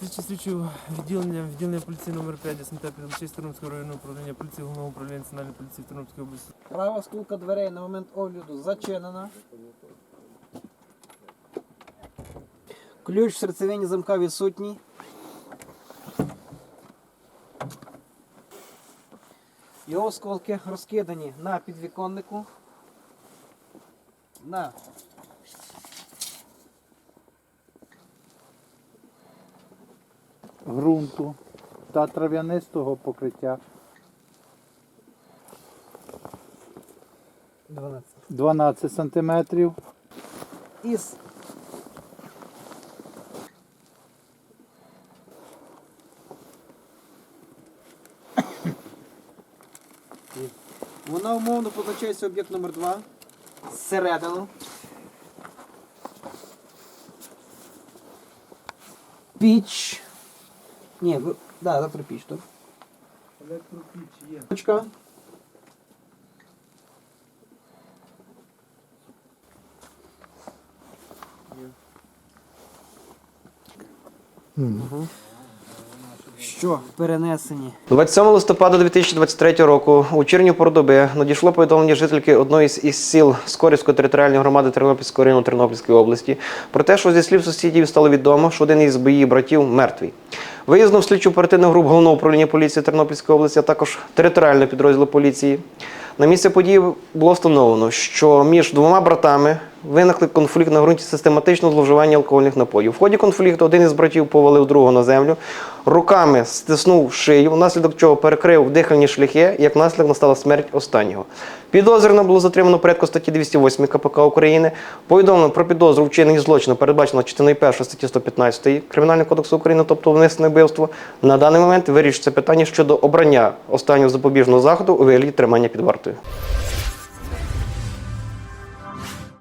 слідчі слідчі відділення, відділення поліції номер 5 СНТ Підлучисть Тернопільського районного управління поліції Головного управління Національної поліції в області. Права стулка дверей на момент огляду зачинена. Ключ в серцевині замка відсутній. Його осколки розкидані на підвіконнику. На ґрунту та трав'янистого покриття 12. 12 см, Із Вона умовно позначається об'єкт номер 2 зсередину. Піч. Ні, ви... да, електропіч, тут. Електропіч є. Точка. Що перенесені? 27 листопада 2023 року у червні пору надійшло повідомлення жительки одної із сіл Скорівської територіальної громади Тернопільського району Тернопільської області про те, що зі слів сусідів стало відомо, що один із її братів мертвий. Виїзно в слідчу оперативну групу головного управління поліції Тернопільської області, а також територіального підрозділу поліції. На місце події було встановлено, що між двома братами виникли конфлікт на ґрунті систематичного зловживання алкогольних напоїв. В ході конфлікту один із братів повалив другого на землю, руками стиснув шию, внаслідок чого перекрив дихальні шляхи, як наслідок настала смерть останнього. Підозрювано було затримано порядку статті 208 КПК України. Повідомлено про підозру вчинення злочину, передбачено частиною 1 статті 115 Кримінального кодексу України, тобто внесене вбивство. На даний момент вирішується питання щодо обрання останнього запобіжного заходу у вигляді тримання під вартою.